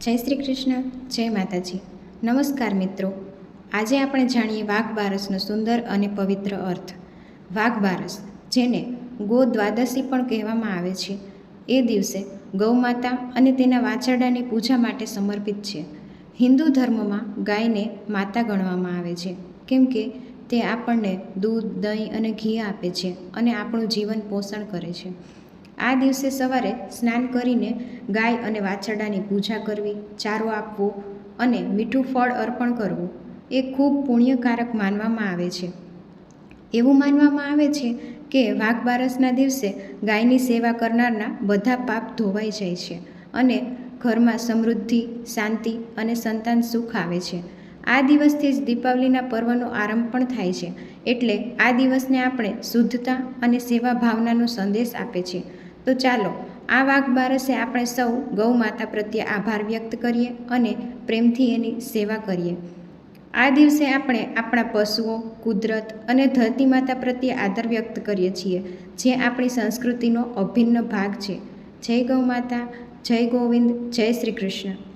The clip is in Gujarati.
જય શ્રી કૃષ્ણ, જય માતાજી. નમસ્કાર મિત્રો. આજે આપણે જાણીએ વાઘ બારસનો સુંદર અને પવિત્ર અર્થ. વાઘ બારસ જેને ગો દ્વાદશી પણ કહેવામાં આવે છે, એ દિવસે ગૌમાતા અને તેના વાછરડાની પૂજા માટે સમર્પિત છે. હિન્દુ ધર્મમાં ગાયને માતા ગણવામાં આવે છે, કેમ કે તે આપણને દૂધ, દહીં અને ઘી આપે છે અને આપણું જીવન પોષણ કરે છે. આ દિવસે સવારે સ્નાન કરીને ગાય અને વાછરડાની પૂજા કરવી, ચારો આપવો અને મીઠું ફળ અર્પણ કરવું એ ખૂબ પુણ્યકારક માનવામાં આવે છે. એવું માનવામાં આવે છે કે વાઘ બારસના દિવસે ગાયની સેવા કરનારના બધા પાપ ધોવાઈ જાય છે અને ઘરમાં સમૃદ્ધિ, શાંતિ અને સંતાન સુખ આવે છે. આ દિવસથી જ દીપાવલીના પર્વનો આરંભ પણ થાય છે. એટલે આ દિવસને આપણે શુદ્ધતા અને સેવા ભાવનાનો સંદેશ આપે છે. તો ચાલો, આ વાઘ બારસે આપણે સૌ ગૌ માતા પ્રત્યે આભાર વ્યક્ત કરીએ અને પ્રેમથી એની સેવા કરીએ. આ દિવસે આપણે આપણા પશુઓ, કુદરત અને ધરતી માતા પ્રત્યે આદર વ્યક્ત કરીએ છીએ, જે આપણી સંસ્કૃતિનો અભિન્ન ભાગ છે. જય ગૌ માતા જય ગોવિંદ, જય શ્રી કૃષ્ણ.